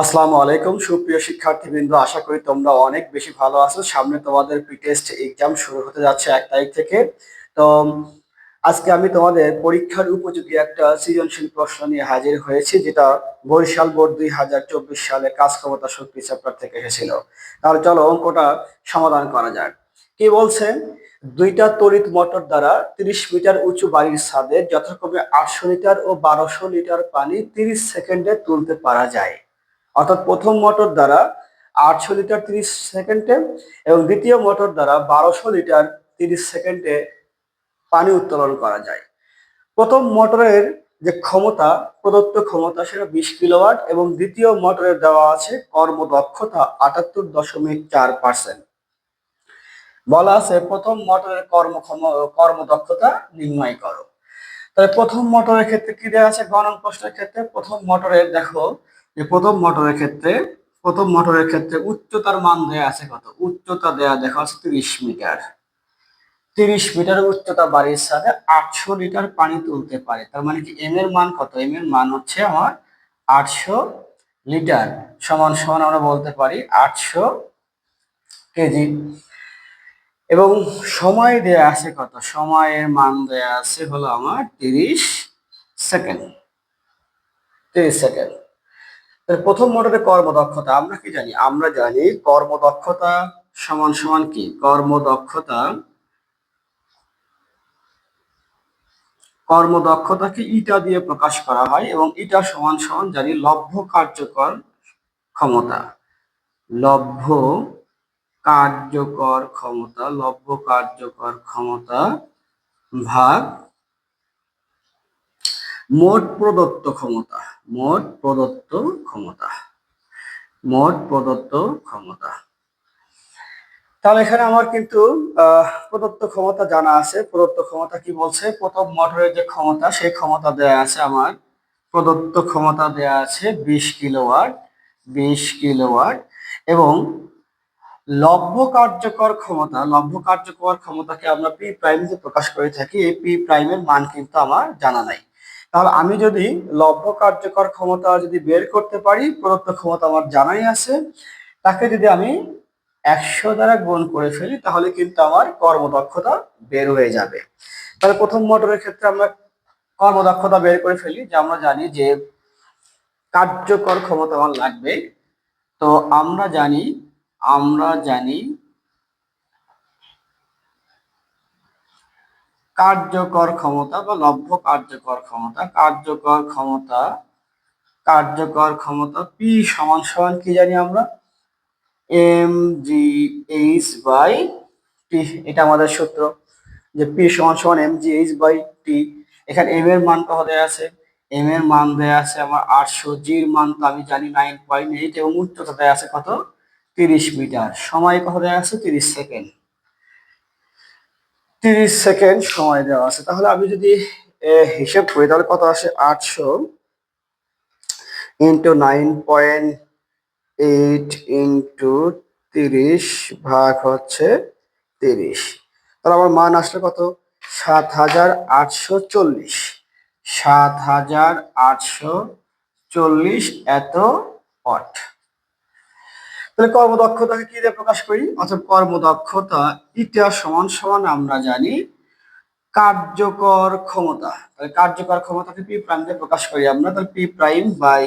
আসসালামু আলাইকুম, সুপ্রিয় শিক্ষার্থীবৃন্দ। আশা করি তোমরা অনেক বেশি ভালো আছো। সামনে তোমাদের টেস্ট এক্সাম শুরু হতে যাচ্ছে এক তারিখ থেকে। তো, আজকে আমি তোমাদের পরীক্ষার উপযোগী একটা সৃজনশীল প্রশ্ন নিয়ে হাজির হয়েছি, যেটা বরিশাল বোর্ড দুই হাজার চব্বিশ সালে কাজ ক্ষমতা শক্তি চ্যাপ্টার থেকে এসেছিল। তাহলে চলো অঙ্কটা সমাধান করা যাক। কি বলছে? দুইটা তড়িৎ মোটর দ্বারা তিরিশ মিটার উঁচু বাড়ির ছাদে যথাক্রমে আটশো লিটার ও বারোশো লিটার পানি তিরিশ সেকেন্ডে তুলতে পারা যায়। অর্থাৎ প্রথম মোটর দ্বারা আটশো লিটার তিরিশ সেকেন্ডে এবং দ্বিতীয় মোটর দ্বারা বারোশো লিটার তিরিশ সেকেন্ডে পানি উত্তোলন করা যায়। প্রথম মোটরের যে ক্ষমতা, প্রদত্ত ক্ষমতা সেটা বিশ কিলোওয়াট এবং দ্বিতীয় মোটরের দেওয়া আছে কর্মদক্ষতা আটাত্তর দশমিক চার পার্সেন্ট। বলা আছে প্রথম মোটরের কর্মক্ষম কর্মদক্ষতা নির্ণয় করো। তাহলে প্রথম মোটরের ক্ষেত্রে কি দেওয়া আছে? গণন প্রশ্নের ক্ষেত্রে প্রথম মোটরের দেখো যে প্রথম মোটরের ক্ষেত্রে, প্রথম মোটরের ক্ষেত্রে উচ্চতার মান দেয়া আছে কত? উচ্চতা দেয়া দেখা আছে তিরিশ মিটার। তিরিশ মিটার উচ্চতা বাড়ির সাথে আটশো লিটার পানি তুলতে পারে। তার মানে কি এম এর মান কত? এম এর মান হচ্ছে আমার আটশো লিটার সমান সমান আমরা বলতে পারি আটশো কেজি। এবং সময় দেয়া আছে কত? সময়ের মান দেয়া আছে হলো আমার তিরিশ সেকেন্ড। তিরিশ সেকেন্ড। প্রথম মোটরে কর্মদক্ষতা, আমরা কি জানি? আমরা জানি কর্মদক্ষতা সমান সমান কি? কর্মদক্ষতা, কর্মদক্ষতাকে ইটা দিয়ে প্রকাশ করা হয় এবং ইটা সমান সমান জানি লভ্য কার্যকর ক্ষমতা। লভ্য কার্যকর ক্ষমতা, লভ্য কার্যকর ক্ষমতা ভাগ মোট প্রদত্ত ক্ষমতা। মোট প্রদত্ত ক্ষমতা। মোট প্রদত্ত ক্ষমতা। তাহলে এখানে আমার কিন্তু প্রদত্ত ক্ষমতা জানা আছে। প্রদত্ত ক্ষমতা কি বলছে? প্রথম মোটরের যে ক্ষমতা, সেই ক্ষমতা দেয়া আছে আমার। প্রদত্ত ক্ষমতা দেয়া আছে বিশ কিলোওয়াট বিশ কিলোওয়াট এবং লভ্য কার্যকর ক্ষমতা। লভ্য কার্যকর ক্ষমতাকে আমরা পি প্রাইমে প্রকাশ করে থাকি, এই পি প্রাইমের মান কিন্তু আমার জানা নাই। তাহলে আমি যদি লভ্য কার্যকর ক্ষমতা যদি বের করতে পারি, প্রদত্ত ক্ষমতা আমার জানাই আছে, তাকে যদি আমি একশো দ্বারা গুণ করে ফেলি, তাহলে কিন্তু আমার কর্মদক্ষতা বের হয়ে যাবে। তাহলে প্রথম মোটরের ক্ষেত্রে আমরা কর্মদক্ষতা বের করে ফেলি, যে আমরা জানি যে কার্যকর ক্ষমতা আমার লাগবে। তো আমরা জানি আমরা জানি কার্যকর ক্ষমতা বা লভ্য কার্যকর ক্ষমতা। কার্যকর ক্ষমতা কার্যকর ক্ষমতা পি সমান সমান কি জানি আমরা? M G H by T এটা আমাদের সূত্র। যে পি সমান সমান M G H by T এখানে এম এর মান কত দেওয়া আছে? এম এর মান দেওয়া আছে আমার আটশো জির মান, তো আমি জানি নাইন পয়েন্ট এইট এবং উচ্চতা দেওয়া আছে কত? তিরিশ মিটার। সময় কত দেওয়া আছে? তিরিশ সেকেন্ড। তিরিশ সেকেন্ড সময় দেওয়া আছে। তাহলে আমি যদি হিসেব করি, তাহলে কত আসে? আটশো into nine point eight into তিরিশ ভাগ হচ্ছে তিরিশ। তাহলে আমার মান আসলে কত? সাত হাজার আটশো চল্লিশ। সাত হাজার আটশো চল্লিশ এত অট তাহলে কর্মদক্ষতাকে কি দিয়ে প্রকাশ করি? অর্থাৎ কর্মদক্ষতা, ইটা সমান সমান আমরা জানি কার্যকর ক্ষমতা। তাহলে কার্যকর ক্ষমতাকে পি প্রাইম দিয়ে প্রকাশ করি আমরা, তাহলে পি প্রাইম বাই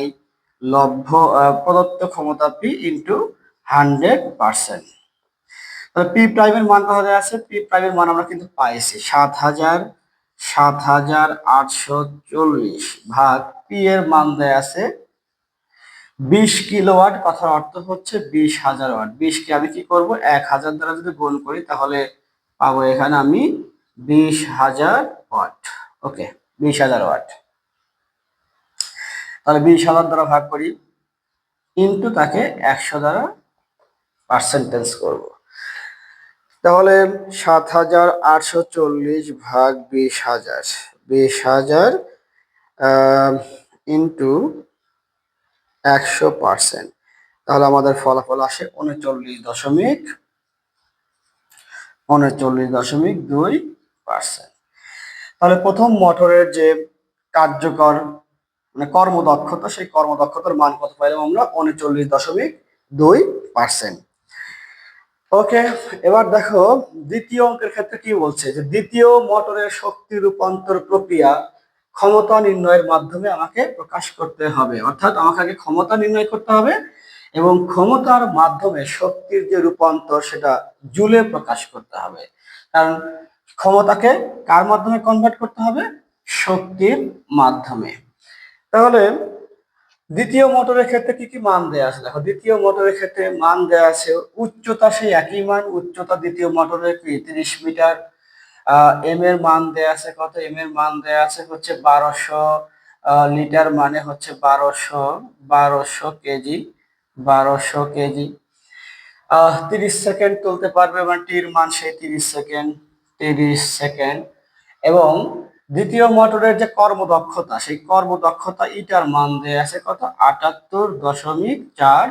লভ্য প্রদত্ত ক্ষমতা পি ইন্টু হান্ড্রেড পার্সেন্ট। তাহলে পি প্রাইমের মান কত আছে? পি প্রাইমের মান আমরা কিন্তু পাইছি সাত হাজার সাত হাজার আটশো চল্লিশ ভাগ পি এর মান দেয় আছে বিশ কিলোওয়াট কথার অর্থ হচ্ছে বিশ হাজার ওয়াট। বিশকে আমি কি করব? এক হাজার দ্বারা যদি গুণ করি তাহলে পাবো এখানে আমি বিশ হাজার ওয়াট। ওকে, বিশ হাজার ওয়াট। তাহলে বিশ হাজার দ্বারা ভাগ করি ইন্টু তাকে একশো দ্বারা পার্সেন্টেজ করব। তাহলে সাত হাজার আটশো চল্লিশ ভাগ বিশ হাজার। বিশ হাজার ইন্টু একশো পার্সেন্ট। তাহলে আমাদের ফলাফল আসে উনচল্লিশ দশমিক উনচল্লিশ দশমিক দুই পার্সেন্ট। তাহলে প্রথম মোটরের যে কার্যকর মানে কর্মদক্ষতা, সেই কর্মদক্ষতার মান কত পাইলাম আমরা? উনচল্লিশ দশমিক দুই পার্সেন্ট। ওকে, এবার দেখো দ্বিতীয় অঙ্কের ক্ষেত্রে কি বলছে? যে দ্বিতীয় মোটরের শক্তি রূপান্তর প্রক্রিয়া ক্ষমতা নির্ণয়ের মাধ্যমে আমাকে প্রকাশ করতে হবে। অর্থাৎ আমাকে আগে ক্ষমতা নির্ণয় করতে হবে এবং ক্ষমতার মাধ্যমে শক্তির যে রূপান্তর, সেটা জুলে প্রকাশ করতে হবে। কারণ ক্ষমতাকে কার মাধ্যমে কনভার্ট করতে হবে? শক্তির মাধ্যমে। তাহলে দ্বিতীয় মোটরের ক্ষেত্রে কি কি মান দেয়া আছে? দেখো, দ্বিতীয় মোটরের ক্ষেত্রে মান দেয়া আছে উচ্চতা সেই একই মান, উচ্চতা দ্বিতীয় মোটরের কি? তিরিশ মিটার। এম এর মান দেয়া আছে কত? এম এর মান দেয়া আছে হচ্ছে বারোশো লিটার মানে হচ্ছে বারোশো বারোশো কেজি বারোশো কেজি। তিরিশ সেকেন্ড তুলতে পারবে মানে টির মান সেই তিরিশ সেকেন্ড তিরিশ সেকেন্ড। এবং দ্বিতীয় মোটরের যে কর্মদক্ষতা, সেই কর্মদক্ষতা ইটার মান দেয়া আছে কত? আটাত্তর দশমিক চার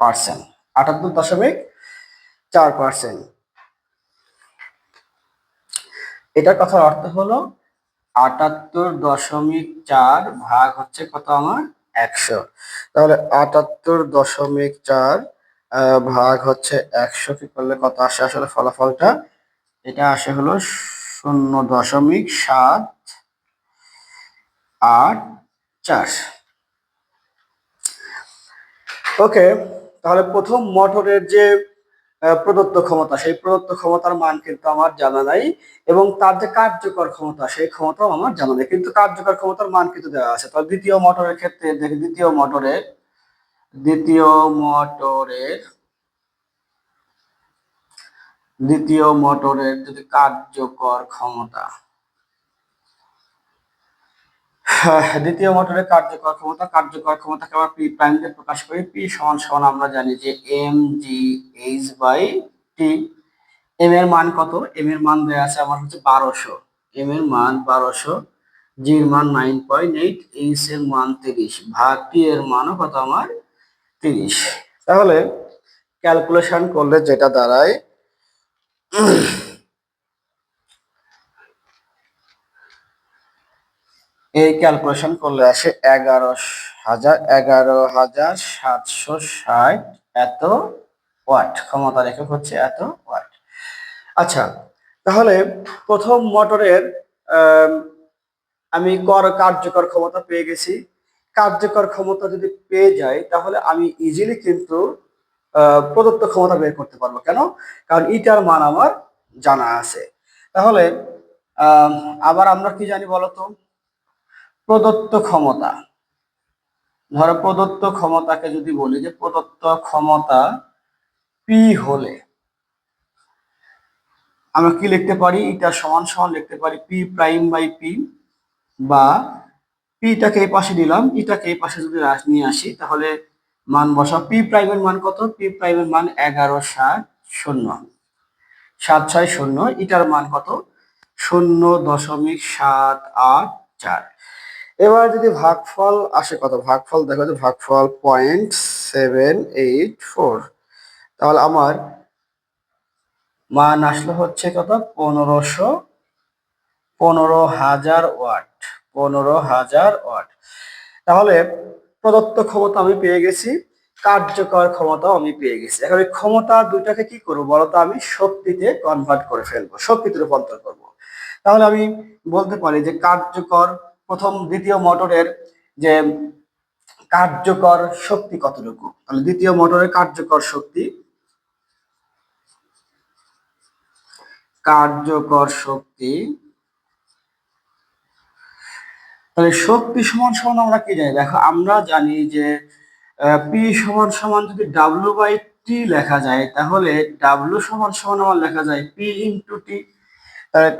পার্সেন্ট। আটাত্তর দশমিক চার পার্সেন্ট। এটার কথার অর্থ হলো আটাত্তর দশমিক চার ভাগ হচ্ছে কত আমার? একশো। তাহলে আটাত্তর দশমিক চার ভাগ হচ্ছে একশো কি করলে কত আসে? আসলে ফলাফলটা এটা আসে হলো শূন্য দশমিক সাত আট চার। ওকে, তাহলে প্রথম মোটরের যে প্রদত্ত ক্ষমতা, সেই প্রদত্ত ক্ষমতার মান কিন্তু আমার জানা নাই এবং তার যে কার্যকর ক্ষমতা, সেই ক্ষমতাও আমার জানা নেই। কিন্তু কার্যকর ক্ষমতার মান কিন্তু দেওয়া আছে। তবে দ্বিতীয় মোটরের ক্ষেত্রে দেখি, দ্বিতীয় মোটরের দ্বিতীয় মোটরের দ্বিতীয় মোটরের যদি কার্যকর ক্ষমতা দ্বিতীয় মোটরের কার্যকর ক্ষমতা, কার্যকর ক্ষমতাকে আমরা পি প্রাইম দিয়ে প্রকাশ করি। পি সমান সমান আমরা জানি যে M G H by T M এর মান কত? এম এর মান দেওয়া আছে আমার হচ্ছে বারোশো। এম এর মান বারোশো জির মান নাইন পয়েন্ট এইট এইচ এর মান তিরিশ, ভাগ টি এর মানও কত আমার তিরিশ। তাহলে ক্যালকুলেশন করলে যেটা দাঁড়ায় এই ক্যালকুলেশন করলে আসে এগারো হাজার এগারো হাজার সাতশো ষাট এত ওয়াট। ক্ষমতা রেখে হচ্ছে এত ওয়াট। আচ্ছা তাহলে প্রথম মোটরের আমি কর কার্যকর ক্ষমতা পেয়ে গেছি। কার্যকর ক্ষমতা যদি পেয়ে যাই তাহলে আমি ইজিলি কিন্তু প্রদত্ত ক্ষমতা বের করতে পারব। কেন? কারণ ইটার মান আমার জানা আছে। তাহলে আবার আমরা কি জানি বলতো? প্রদত্ত ক্ষমতা। ধরো প্রদত্ত ক্ষমতাকে যদি বলি যে প্রদত্ত ক্ষমতা পি হলে আমরা কি লিখতে পারি? এটা সমান সমান লিখতে পারি পি প্রাইম বাই পি বা পিটাকে এই পাশে দিলাম ইটাকে এই পাশে যদি রাশ নিয়ে আসি, তাহলে মান বসা পি প্রাইমের মান কত? পি প্রাইমের মান এগারো সাত শূন্য। সাত ছয় শূন্য ইটার মান কত? শূন্য দশমিক সাত আট চার। এবার যদি ভাগফল আসে কত? ভাগফল দেখো যে ভাগফল পয়েন্ট সেভেন এইট ফোর তাহলে আমার মান আসলো হচ্ছে কত? পনেরোশো পনেরো হাজার ওয়াট। পনেরো হাজার ওয়াট। তাহলে প্রদত্ত ক্ষমতা আমি পেয়ে গেছি, কার্যকর ক্ষমতাও আমি পেয়ে গেছি। এখন এই ক্ষমতা দুইটাকে কি করব বলতো আমি? শক্তিতে কনভার্ট করে ফেলব, শক্তিতে রূপান্তর করব। তাহলে আমি বলতে পারি যে কার্যকর প্রথম দ্বিতীয় মোটরের যে কার্যকর শক্তি কতটুকু? তাহলে দ্বিতীয় মোটরের কার্যকর শক্তি কার্যকর শক্তি তাহলে শক্তি সমান সমান আমরা কি জানি? দেখো, আমরা জানি যে পি সমান সমান যদি ডাব্লু বাই টি লেখা যায়, তাহলে ডাব্লু সমান সমান আমার লেখা যায় পি ইন্টু টি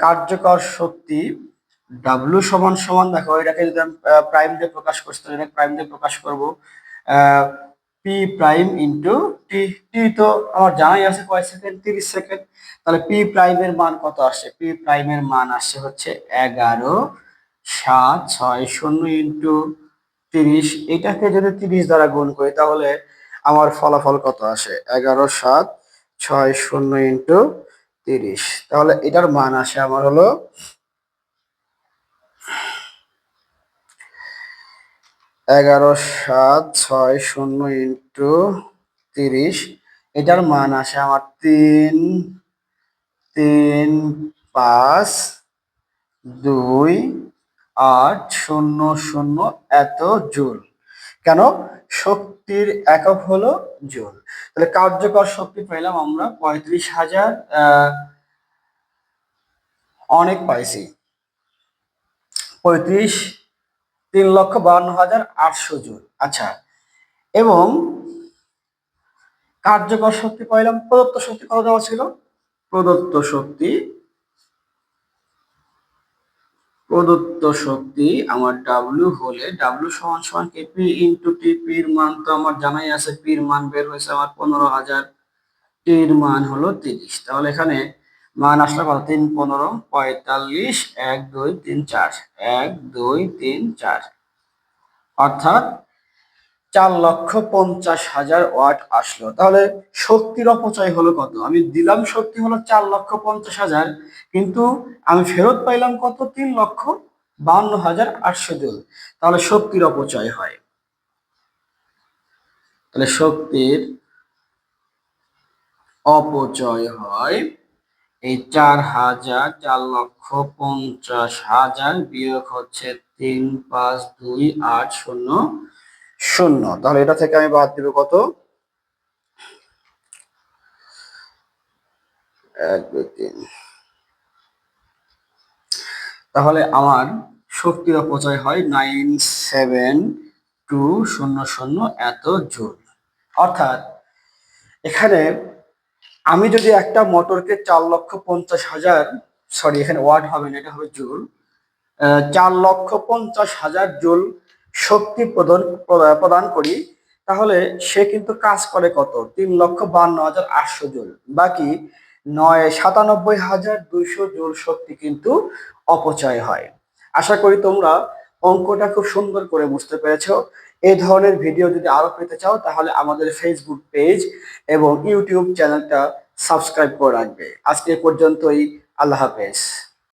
কার্যকর শক্তি ডাব্লু সমান সমান, দেখো, এটাকে যদি আমি প্রাইম দিয়ে প্রকাশ করছি তাহলে প্রাইম দিয়ে প্রকাশ করব P prime into T T তো আমার জানাই আছে কয় সেকেন্ড তিরিশ সেকেন্ড তাহলে পি প্রাইমের মান কত আসছে? পি প্রাইমের মান আসছে হচ্ছে এগারো, সাত, ছয়, শূন্য ইন্টু তিরিশ। এটাকে যদি তিরিশ দ্বারা গুণ করি, তাহলে আমার ফলাফল কত আসে? এগারো, সাত, ছয়, শূন্য ইন্টু তিরিশ। তাহলে এটার মান আসে আমার হলো এগারো, সাত, ছয়, শূন্য ইন্টু তিরিশ। এটার মান আসে আমার তিন তিন, পাঁচ, দুই, আট, শূন্য শূন্য, এত জুল। কেন? শক্তির একক হলো জুল। তাহলে কার্যকর শক্তি পেলাম আমরা পঁয়ত্রিশ হাজার অনেক পাইছি। পঁয়ত্রিশ তিন লক্ষ বান্ন হাজার আটশো জুল আচ্ছা এবং কার্যকর শক্তি পাইলাম প্রদত্ত শক্তি কত দেওয়া ছিল? প্রদত্ত শক্তি প্রদত্ত শক্তি আমার ডাব্লিউ হলে ডাব্লিউ সমান সমান কেপি ইন্টু টিপির মান তো আমার জানাই আছে পির মান বের হয়েছে আমার পনেরো হাজার টির মান হলো তিরিশ। তাহলে এখানে মান আসলে কত তিন পনেরো, পঁয়তাল্লিশ, এক, দুই, তিন, চার, এক, দুই, তিন, চার। অর্থাৎ চার লক্ষ পঞ্চাশ হাজার ওয়াট আসলো। তাহলে শক্তির অপচয় হলো কত? আমি দিলাম শক্তি হলো চার লক্ষ পঞ্চাশ হাজার, কিন্তু আমি ফেরত পাইলাম কত? তিন লক্ষ বান্ন হাজার আটশো জুল তাহলে শক্তির অপচয় হয়। তাহলে শক্তির অপচয় হয় এই চার হাজার, চার লক্ষ পঞ্চাশ হাজার বিয়োগ হচ্ছে তিন, পাঁচ, দুই, আট, শূন্য। শূন্য। তাহলে এটা থেকে আমি বাদ দিব কত? এক, দুই, তিন। তাহলে আমার শক্তির অপচয় হয় নাইন, সেভেন, টু, শূন্য শূন্য, এত জুল। অর্থাৎ এখানে আমি যদি একটা মোটরকে চার লক্ষ পঞ্চাশ হাজার সরি এখানে ওয়াট হবে না, এটা হবে জুল চার লক্ষ পঞ্চাশ হাজার জুল শক্তি প্রদান প্রদান করি, তাহলে সে কিন্তু কাজ করে কত? তিন লক্ষ বান্ন হাজার আটশো জুল। বাকি নয়, সাতানব্বই হাজার দুইশো জুল শক্তি কিন্তু অপচয় হয়। আশা করি তোমরা অঙ্কটা খুব সুন্দর করে বুঝতে পেরেছ। এই ধরনের ভিডিও যদি আরও পেতে চাও, তাহলে আমাদের ফেসবুক পেজ এবং ইউটিউব চ্যানেলটা সাবস্ক্রাইব করে রাখবে। আজকে পর্যন্তই, আল্লাহ হাফেজ।